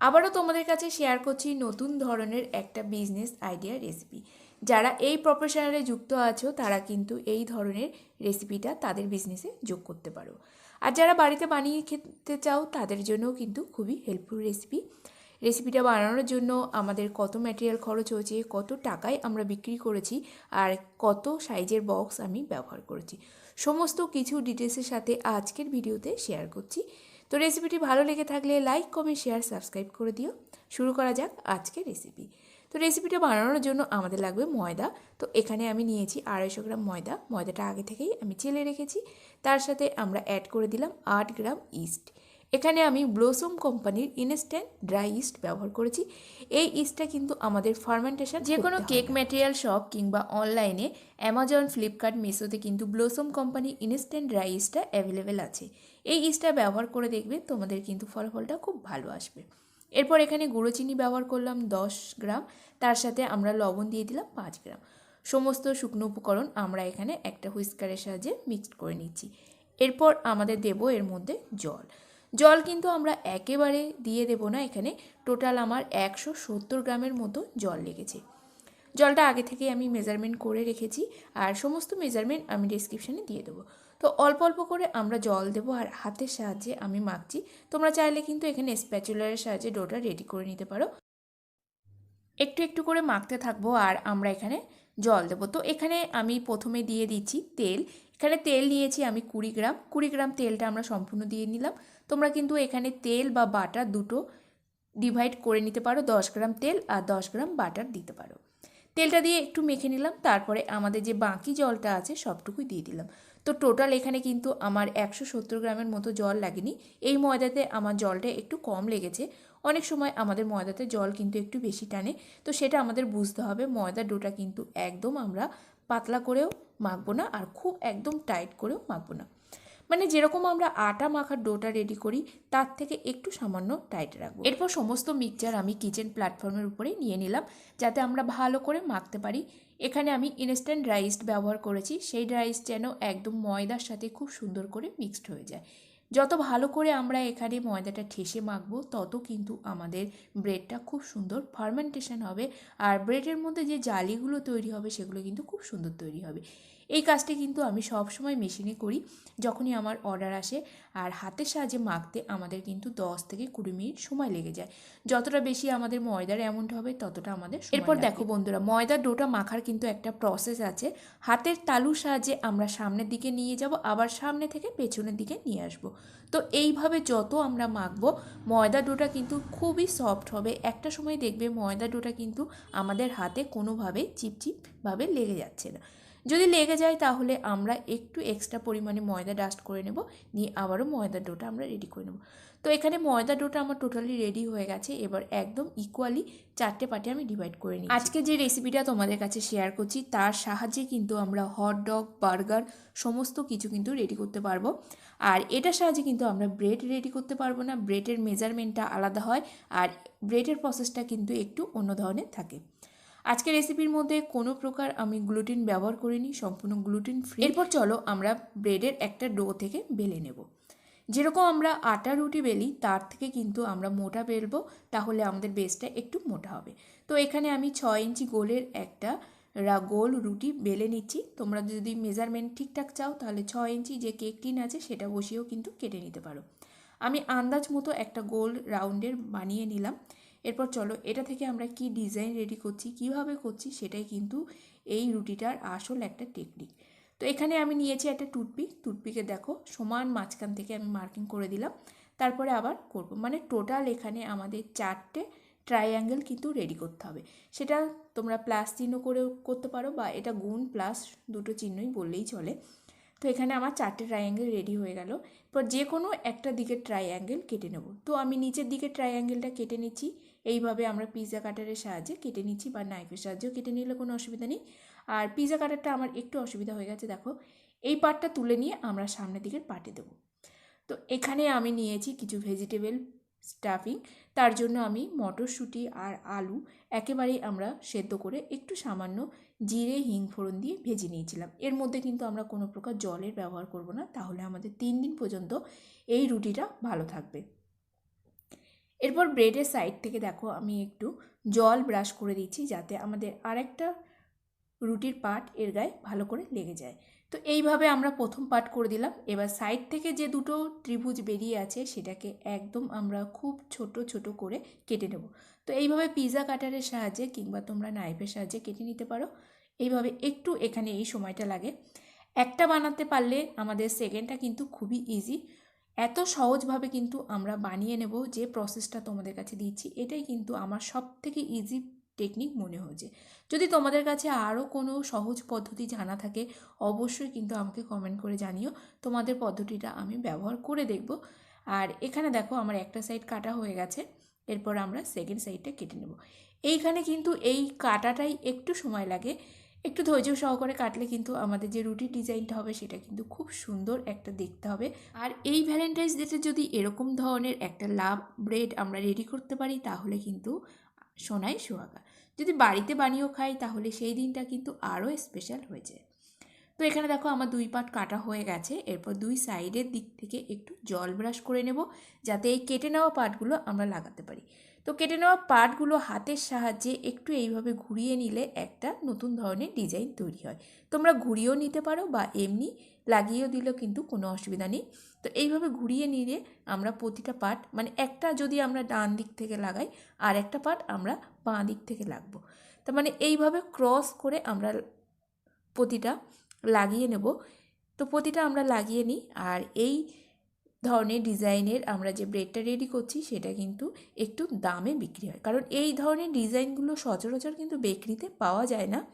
আবারও তোমাদের কাছে শেয়ার করছি নতুন ধরনের একটা বিজনেস আইডিয়া রেসিপি যারা এই প্রফেশনালে যুক্ত আছো, তারা কিন্তু এই ধরনের রেসিপিটা তাদের বিজনেসে যোগ করতে পারো। আর যারা বাড়িতে বানিয়ে খেতে চাও, তাদের জন্যও কিন্তু খুবই হেল্পফুল রেসিপি রেসিপিটা বানানোর জন্য আমাদের কত ম্যাটেরিয়াল খরচ হয়েছে, কত টাকায় আমরা বিক্রি করেছি, আর কত সাইজের বক্স আমি ব্যবহার করেছি। সমস্ত কিছু ডিটেলসের সাথে আজকের ভিডিওতে শেয়ার করছি। তো রেসিপিটি ভালো লেগে থাকলে লাইক কমেন্ট শেয়ার সাবস্ক্রাইব করে দিও। শুরু করা যাক আজকের রেসিপি তো রেসিপিটা বানানোর জন্য আমাদের লাগবে ময়দা। তো এখানে আমি নিয়েছি আড়াইশো গ্রাম ময়দা। ময়দাটা আগে থেকেই আমি চেলে রেখেছি। তার সাথে আমরা অ্যাড করে দিলাম আট গ্রাম ইস্ট এখানে আমি ব্লোসম কোম্পানির ইনস্ট্যান্ট ড্রাই ইস্ট ব্যবহার করেছি। এই ইস্টটা কিন্তু আমাদের ফার্মেন্টেশন যে কোনো কেক ম্যাটেরিয়াল শপ কিংবা অনলাইনে অ্যামাজন ফ্লিপকার্ট মিশোতে কিন্তু ব্লোসম কোম্পানি ইনস্ট্যান্ট ড্রাই ইস্টটা অ্যাভেলেবেল আছে। এই ইস্টটা ব্যবহার করে দেখবে তোমাদের কিন্তু ফলাফলটা খুব ভালো আসবে। এরপর এখানে গুঁড়ো চিনি ব্যবহার করলাম দশ গ্রাম তার সাথে আমরা লবণ দিয়ে দিলাম পাঁচ গ্রাম। সমস্ত শুকনো উপকরণ আমরা এখানে একটা হুইস্কারের সাহায্যে মিক্সড করে নিচ্ছি। এরপর আমাদের দেব এর মধ্যে জল। জল কিন্তু আমরা একেবারে দিয়ে দেব না এখানে। টোটাল আমার একশো সত্তর গ্রামের মতো জল লেগেছে। জলটা আগে থেকে আমি মেজারমেন্ট করে রেখেছি আর সমস্ত মেজারমেন্ট আমি ডিসক্রিপশানে দিয়ে দেবো। তো অল্প অল্প করে আমরা জল দেবো আর হাতের সাহায্যে আমি মাখছি। তোমরা চাইলে কিন্তু এখানে স্প্যাচুলারের সাহায্যে ডোটা রেডি করে নিতে পারো। একটু একটু করে মাখতে থাকব আর আমরা এখানে জল দেবো। তো এখানে আমি প্রথমে দিয়ে দিচ্ছি তেল। এখানে তেল নিয়েছি আমি কুড়ি গ্রাম। কুড়ি গ্রাম তেলটা আমরা সম্পূর্ণ দিয়ে নিলাম। তোমরা কিন্তু এখানে তেল বা বাটার দুটো ডিভাইড করে নিতে পারো। দশ গ্রাম তেল আর দশ গ্রাম বাটার দিতে পারো। তেলটা দিয়ে একটু মেখে নিলাম, তারপরে আমাদের যে বাকি জলটা আছে সবটুকুই দিয়ে দিলাম। তো টোটাল এখানে কিন্তু আমার একশো সত্তর গ্রামের মতো জল লাগেনি। এই ময়দাতে আমার জলটা একটু কম লেগেছে। অনেক সময় আমাদের ময়দাতে জল কিন্তু একটু বেশি টানে। তো সেটা আমাদের বুঝতে হবে। ময়দার ডোটা কিন্তু একদম আমরা পাতলা করেও মাখবো না আর খুব একদম টাইট করেও মাখবো না। মানে যেরকম আমরা আটা মাখার ডোটা রেডি করি, তার থেকে একটু সামান্য টাইট রাখব। এরপর সমস্ত মিক্সচার আমি কিচেন প্ল্যাটফর্মের উপরে নিয়ে নিলাম, যাতে আমরা ভালো করে মাখতে পারি। এখানে আমি ইনস্ট্যান্ট রাইস ব্যবহার করেছি, সেই রাইস যেন একদম ময়দার সাথে খুব সুন্দর করে মিক্সড হয়ে যায়। যত ভালো করে আমরা এখানে ময়দাটা ঠেসে মাখবো, তত কিন্তু আমাদের ব্রেডটা খুব সুন্দর ফার্মেন্টেশন হবে, আর ব্রেডের মধ্যে যে জালিগুলো তৈরি হবে, সেগুলো কিন্তু খুব সুন্দর তৈরি হবে। এই কাজটি কিন্তু আমি সব সময় মেশিনে করি যখনই আমার অর্ডার আসে। আর হাতের সাহায্যে মাখতে আমাদের কিন্তু দশ থেকে কুড়ি মিনিট সময় লেগে যায়। যতটা বেশি আমাদের ময়দার অ্যামাউন্ট হবে ততটা আমাদের এরপর দেখো বন্ধুরা ময়দার ডোটা মাখার কিন্তু একটা প্রসেস আছে। হাতের তালুর সাহায্যে আমরা সামনের দিকে নিয়ে যাব আবার সামনে থেকে পেছনের দিকে নিয়ে আসব। তো এইভাবে যত আমরা মাখবো ময়দা ডোটা কিন্তু খুবই সফট হবে। একটা সময় দেখবে ময়দা ডোটা কিন্তু আমাদের হাতে কোনোভাবে চিপচিপভাবে লেগে যাচ্ছে না। যদি লেগে যায় তাহলে আমরা একটু এক্সট্রা পরিমাণে ময়দা ডাস্ট করে নেব, নিয়ে আবারও ময়দার ডোটা আমরা রেডি করে নেব। তো এখানে ময়দা ডোটা আমার টোটালি রেডি হয়ে গেছে, এবার একদম ইকুয়ালি চারটে পার্টে আমি ডিভাইড করে নিই আজকে যে রেসিপিটা তোমাদের কাছে শেয়ার করছি, তার সাহায্যে কিন্তু আমরা হট ডগ বার্গার সমস্ত কিছু কিন্তু রেডি করতে পারব। আর এটার সাহায্যে কিন্তু আমরা ব্রেড রেডি করতে পারব না ব্রেডের মেজারমেন্টটা আলাদা হয়, আর ব্রেডের প্রসেসটা কিন্তু একটু অন্য ধরনের থাকে। আজকের রেসিপির মধ্যে কোনো প্রকার আমি গ্লুটিন ব্যবহার করিনি, সম্পূর্ণ গ্লুটিন ফ্রি এরপর চলো আমরা ব্রেডের একটা ডো থেকে বেলে নেব। যেরকম আমরা আটা রুটি বেলি, তার থেকে কিন্তু আমরা মোটা বেলবো, তাহলে আমাদের বেসটা একটু মোটা হবে। তো এখানে আমি ছয় ইঞ্চি গোলের একটা রা গোল রুটি বেলে নিচ্ছি। তোমরা যদি মেজারমেন্ট ঠিকঠাক চাও, তাহলে ছয় ইঞ্চি যে কেক টিন আছে, সেটা বসিয়েও কিন্তু কেটে নিতে পারো। আমি আন্দাজ মতো একটা গোল রাউন্ডের বানিয়ে নিলাম। এরপর চলো, এটা থেকে আমরা কি ডিজাইন রেডি করছি, কীভাবে করছি সেটাই কিন্তু এই রুটিটার আসল একটা টেকনিক তো এখানে আমি নিয়েছি একটা টুথপিক টুথপিকে দেখো, সমান মাঝখান থেকে আমি মার্কিং করে দিলাম, তারপরে আবার করব। মানে টোটাল এখানে আমাদের চারটে ট্রাইঅ্যাঙ্গেল কিন্তু রেডি করতে হবে। সেটা তোমরা প্লাস চিহ্ন করেও করতে পারো বা এটা গুণ প্লাস দুটো চিহ্নই বললেই চলে। তো এখানে আমার চারটে ট্রাইঅ্যাঙ্গেল রেডি হয়ে গেল। এরপর যে কোনো একটা দিকে ট্রাইঅ্যাঙ্গেল কেটে নেব। তো আমি নিচের দিকে ট্রাইঅ্যাঙ্গেলটা কেটে নিচ্ছি। এইভাবে আমরা পিৎজা কাটারের সাহায্যে কেটে নিচ্ছি বা নাইফের সাহায্যেও কেটে নিলে কোনো অসুবিধা নেই। আর পিৎজা কাটারটা আমার একটু অসুবিধা হয়ে গেছে, দেখো। এই পাটটা তুলে নিয়ে আমরা সামনের দিকের পার্টে দেবো। তো এখানে আমি নিয়েছি কিছু ভেজিটেবল স্টাফিং তার জন্য আমি মটরশুঁটি আর আলু একেবারেই আমরা সেদ্ধ করে একটু সামান্য জিরে, হিং ফোড়ন দিয়ে ভেজে নিয়েছিলাম। এর মধ্যে কিন্তু আমরা কোনো প্রকার জলের ব্যবহার করব না। তাহলে আমাদের তিন দিন পর্যন্ত এই রুটিটা ভালো থাকবে। এরপর ব্রেডের সাইড থেকে দেখো আমি একটু জল ব্রাশ করে দিচ্ছি যাতে আমাদের আরেকটা রুটির পার্ট এর গায়ে ভালো করে লেগে যায়। তো এইভাবে আমরা প্রথম পার্ট করে দিলাম। এবার সাইড থেকে যে দুটো ত্রিভুজ বেরিয়ে আছে সেটাকে একদম আমরা খুব ছোট ছোট করে কেটে নেব। তো এইভাবে পিৎজা কাটারের সাহায্যে কিংবা তোমরা নাইফের সাহায্যে কেটে নিতে পারো। এইভাবে একটু এখানে এই সময়টা লাগে। একটা বানাতে পারলে আমাদের সেকেন্ডটা কিন্তু খুবই ইজি এত সহজভাবে কিন্তু আমরা বানিয়ে নেব যে প্রসেসটা তোমাদের কাছে দিচ্ছি, এটাই কিন্তু আমার সব থেকে ইজি টেকনিক মনে হয়েছে। যদি তোমাদের কাছে আরও কোনো সহজ পদ্ধতি জানা থাকে, অবশ্যই কিন্তু আমাকে কমেন্ট করে জানিও, তোমাদের পদ্ধতিটা আমি ব্যবহার করে দেখব। আর এখানে দেখো আমার একটা সাইড কাটা হয়ে গেছে, এরপর আমরা সেকেন্ড সাইডটা কেটে নেব। এইখানে কিন্তু এই কাটাটাই একটু সময় লাগে একটু ধৈর্য সহকারে কাটলে কিন্তু আমাদের যে রুটির ডিজাইনটা হবে, সেটা কিন্তু খুব সুন্দর একটা দেখতে হবে। আর এই ভ্যালেন্টাইন্স ডেতে যদি এরকম ধরনের একটা লাভ ব্রেড আমরা রেডি করতে পারি, তাহলে কিন্তু সোনাই সোহাগা। যদি বাড়িতে বানিয়েও খাই, তাহলে সেই দিনটা কিন্তু আরও স্পেশাল হয়ে যায়। তো এখানে দেখো আমার দুই পাট কাটা হয়ে গেছে। এরপর দুই সাইডের দিক থেকে একটু জল ব্রাশ করে নেব, যাতে এই কেটে নেওয়া পাটগুলো আমরা লাগাতে পারি। তো কেটে নেওয়া পাটগুলো হাতের সাহায্যে একটু এইভাবে ঘুরিয়ে নিলে একটা নতুন ধরনের ডিজাইন তৈরি হয়। তোমরা ঘুরিয়েও নিতে পারো বা এমনি লাগিয়েও দিলেও কিন্তু কোনো অসুবিধা নেই। তো এইভাবে ঘুরিয়ে নিলে আমরা প্রতিটা পার্ট মানে একটা যদি আমরা ডান দিক থেকে লাগাই, আর একটা পার্ট আমরা বাঁ দিক থেকে লাগবো। তার মানে এইভাবে ক্রস করে আমরা প্রতিটা লাগিয়ে নেব। তো প্রতিটা আমরা লাগিয়ে নিই আর এই ধরনের ডিজাইনের আমরা যে ব্রেডটা রেডি করছি সেটা কিন্তু একটু দামে বিক্রি হয়। কারণ এই ধরনের ডিজাইনগুলো সচরাচর কিন্তু বেকরিতে পাওয়া যায় না।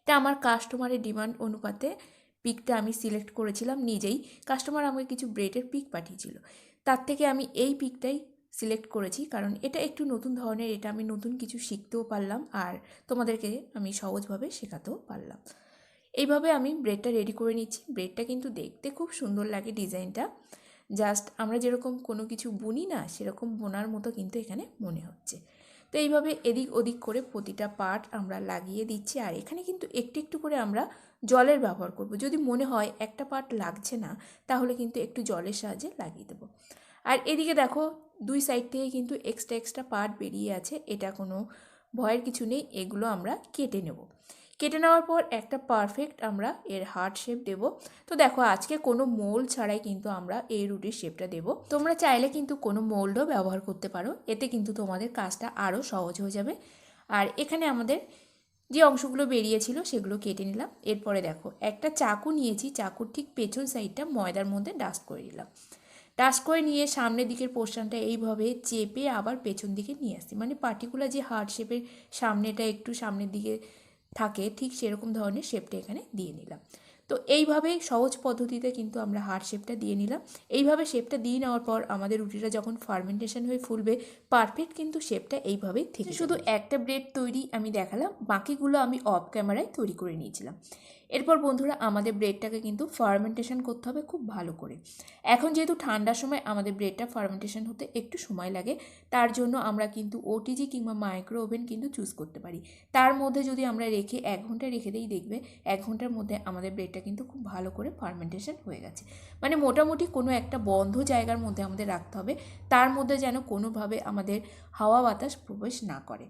এটা আমার কাস্টমারের ডিমান্ড অনুপাতে পিকটা আমি সিলেক্ট করেছিলাম নিজেই। কাস্টমার আমাকে কিছু ব্রেডের পিক পাঠিয়েছিল। তার থেকে আমি এই পিকটাই সিলেক্ট করেছি কারণ এটা একটু নতুন ধরনের, এটা আমি নতুন কিছু শিখতেও পারলাম আর তোমাদেরকে আমি সহজভাবে শেখাতেও পারলাম। এইভাবে আমি ব্রেডটা রেডি করে নিচ্ছি। ব্রেডটা কিন্তু দেখতে খুব সুন্দর লাগে ডিজাইনটা। জাস্ট আমরা যেরকম কোনো কিছু বুনি না, সেরকম বোনার মতো কিন্তু এখানে মনে হচ্ছে। তো এইভাবে এদিক ওদিক করে প্রতিটা পার্ট আমরা লাগিয়ে দিচ্ছি। আর এখানে কিন্তু একটু একটু করে আমরা জলের ব্যবহার করব। যদি মনে হয় একটা পার্ট লাগছে না, তাহলে কিন্তু একটু জলের সাহায্যে লাগিয়ে দেবো। আর এদিকে দেখো, দুই সাইড থেকে কিন্তু এক্সট্রা এক্সট্রা পার্ট বেরিয়ে আছে। এটা কোনো ভয়ের কিছু নেই। এগুলো আমরা কেটে নেব। কেটে নেওয়ার পর একটা পারফেক্ট আমরা এর হার্ট শেপ দেব। তো দেখো, আজকে কোনো মোল ছাড়াই কিন্তু আমরা এই রুটির শেপটা দেব। তোমরা চাইলে কিন্তু কোনো মোল্ডও ব্যবহার করতে পারো। এতে কিন্তু তোমাদের কাজটা আরও সহজ হয়ে যাবে। আর এখানে আমাদের যে অংশগুলো বেরিয়েছিল সেগুলো কেটে নিলাম। এরপরে দেখো, একটা চাকু নিয়েছি। চাকুর ঠিক পেছন সাইডটা ময়দার মধ্যে ডাস্ট করে নিলাম। ডাস্ট করে নিয়ে সামনের দিকের পোর্শনটা এইভাবে চেপে আবার পেছন দিকে নিয়ে আসছি। মানে পার্টিকুলার যে হার্ট শেপের সামনেটা একটু সামনের দিকে থাকে, ঠিক সেরকম ধরনের শেপটা এখানে দিয়ে নিলাম। তো এইভাবে সহজ পদ্ধতিতে কিন্তু আমরা হার্ড শেপটা দিয়ে নিলাম। এইভাবে শেপটা দিয়ে নেওয়ার পর আমাদের রুটিটা যখন ফার্মেন্টেশন হয়ে ফুলবে পারফেক্ট কিন্তু শেপটা এইভাবেই থেকে শুধু একটা ব্রেড তৈরি আমি দেখালাম বাকিগুলো আমি অফ ক্যামেরায় তৈরি করে নিয়েছিলাম। এরপর বন্ধুরা আমাদের ব্রেডটাকে কিন্তু ফার্মেন্টেশন করতে হবে খুব ভালো করে। এখন যেহেতু ঠান্ডার সময় আমাদের ব্রেডটা ফার্মেন্টেশন হতে একটু সময় লাগে তার জন্য আমরা কিন্তু ওটিজি কিংবা মাইক্রো ওভেন কিন্তু চুজ করতে পারি। তার মধ্যে যদি আমরা রেখে এক ঘণ্টা রেখে দিই দেখবে এক ঘণ্টার মধ্যে আমাদের ব্রেডটা কিন্তু খুব ভালো করে ফার্মেন্টেশন হয়ে গেছে। মানে মোটামুটি কোনো একটা বন্ধ জায়গার মধ্যে আমাদের রাখতে হবে তার মধ্যে যেন কোনোভাবে আমাদের হাওয়া বাতাস প্রবেশ না করে।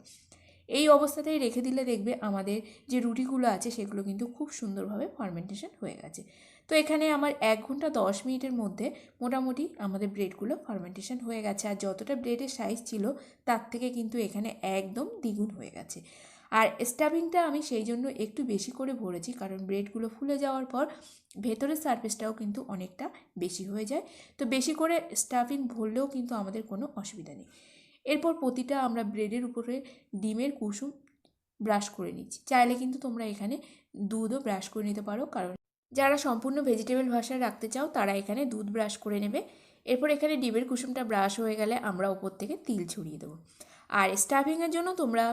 এই অবস্থাতেই রেখে দিলে দেখবে আমাদের যে রুটিগুলো আছে সেগুলো কিন্তু খুব সুন্দরভাবে ফার্মেন্টেশন হয়ে গেছে। তো এখানে আমার এক ঘণ্টা দশ মিনিটের মধ্যে মোটামুটি আমাদের ব্রেডগুলো ফার্মেন্টেশন হয়ে গেছে। আর যতটা ব্রেডের সাইজ ছিল তার থেকে কিন্তু এখানে একদম দ্বিগুণ হয়ে গেছে। আর স্টাফিংটা আমি সেই জন্য একটু বেশি করে ভরেছি কারণ ব্রেডগুলো ফুলে যাওয়ার পর ভেতরের সার্ফেসটাও কিন্তু অনেকটা বেশি হয়ে যায়। তো বেশি করে স্টাফিং ভরলেও কিন্তু আমাদের কোনো অসুবিধা নেই। এরপর প্রতিটা আমরা ব্রেডের উপরে ডিমের কুসুম ব্রাশ করে নিচ্ছি। চাইলে কিন্তু তোমরা এখানে দুধও ব্রাশ করে নিতে পারো, কারণ যারা সম্পূর্ণ ভেজিটেবল ভাষায় রাখতে চাও, তারা এখানে দুধ ব্রাশ করে নেবে। এরপর এখানে ডিমের কুসুমটা ব্রাশ হয়ে গেলে আমরা ওপর থেকে তিল ছড়িয়ে দেবো। আর স্টাফিংয়ের জন্য তোমরা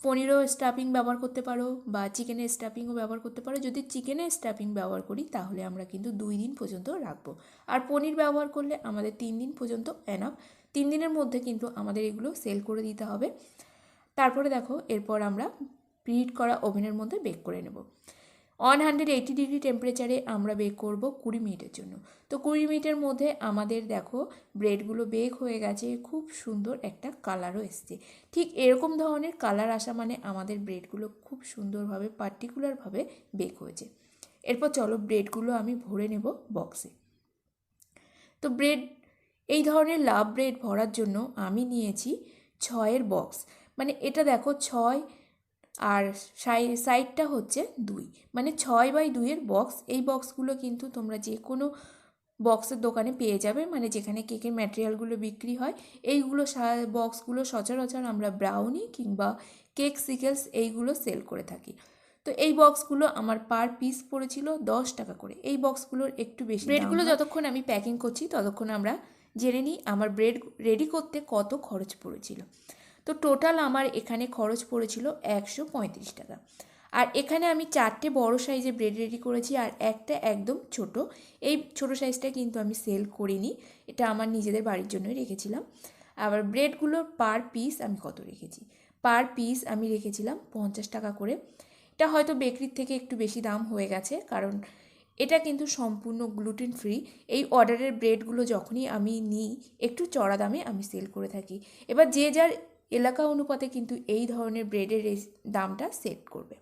পনিরও স্টাফিং ব্যবহার করতে পারো বা চিকেনের স্টাফিংও ব্যবহার করতে পারো। যদি চিকেনের স্টাফিং ব্যবহার করি, তাহলে আমরা কিন্তু দুই দিন পর্যন্ত রাখব। আর পনির ব্যবহার করলে আমাদের তিন দিন পর্যন্ত এনাফ তিন দিনের মধ্যে কিন্তু আমাদের এগুলো সেল করে দিতে হবে। তারপরে দেখো, এরপর আমরা প্রিহিট করা ওভেনের মধ্যে বেক করে নেব। ওয়ান হান্ড্রেড এইটি ডিগ্রি টেম্পারেচারে আমরা বেক করব কুড়ি মিনিটের জন্য। তো কুড়ি মিনিটের মধ্যে আমাদের দেখো ব্রেডগুলো বেক হয়ে গেছে, খুব সুন্দর একটা কালারও এসছে। ঠিক এরকম ধরনের কালার আসা মানে আমাদের ব্রেডগুলো খুব সুন্দরভাবে পার্টিকুলারভাবে বেক হয়েছে। এরপর চলো ব্রেডগুলো আমি ভরে নেব বক্সে তো ব্রেড এই ধরনের লাভ ব্রেড ভরার জন্য আমি নিয়েছি ছয়ের বক্স মানে এটা দেখো ছয় আর সাই সাইডটা হচ্ছে দুই। মানে ছয় বাই দুইয়ের বক্স এই বক্সগুলো কিন্তু তোমরা যে কোনো বক্সের দোকানে পেয়ে যাবে। মানে যেখানে কেকের ম্যাটেরিয়ালগুলো বিক্রি হয়। এইগুলো বক্সগুলো সচরাচর আমরা ব্রাউনি কিংবা কেক সিকেলস এইগুলো সেল করে থাকি। তো এই বক্সগুলো আমার পার পিস পড়েছিল দশ টাকা করে। এই বক্সগুলোর একটু বেশি ব্রেডগুলো যতক্ষণ আমি প্যাকিং করছি ততক্ষণ আমরা জেনে নিই আমার ব্রেড রেডি করতে কত খরচ পড়েছিল। তো টোটাল আমার এখানে খরচ পড়েছিল একশো পঁয়ত্রিশ টাকা। আর এখানে আমি চারটে বড় সাইজে ব্রেড রেডি করেছি আর একটা একদম ছোট। এই ছোট সাইজটা কিন্তু আমি সেল করিনি, এটা আমার নিজেদের বাড়ির জন্যই রেখেছিলাম। আবার ব্রেডগুলোর পার পিস আমি কত রেখেছি? পার পিস আমি রেখেছিলাম পঞ্চাশ টাকা করে। এটা হয়তো বেকরির থেকে একটু বেশি দাম হয়ে গেছে, কারণ এটা কিন্তু সম্পূর্ণ গ্লুটেন ফ্রি এই অর্ডারের ব্রেডগুলো যখনই আমি নিই, একটু চড়া দামে আমি সেল করে থাকি। এবার যে যার এলাকা অনুপাতে কিন্তু এই ধরনের ব্রেডের দামটা সেট করবে।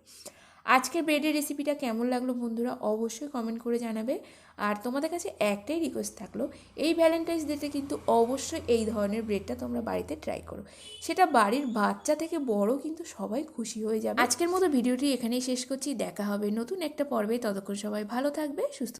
আজকের ব্রেডের রেসিপিটা কেমন লাগল বন্ধুরা অবশ্যই কমেন্ট করে জানাবে। আর তোমাদের কাছে একটাই রিকোয়েস্ট থাকল, এই ভ্যালেন্টাইন্স ডেতে কিন্তু অবশ্যই এই ধরনের ব্রেডটা তোমরা বাড়িতে ট্রাই করো। সেটা বাড়ির বাচ্চা থেকে বড় কিন্তু সবাই খুশি হয়ে যাবে। আজকের মতো ভিডিওটি এখানেই শেষ করছি, দেখা হবে নতুন একটা পর্বে। ততক্ষণ সবাই ভালো থাকবে, সুস্থ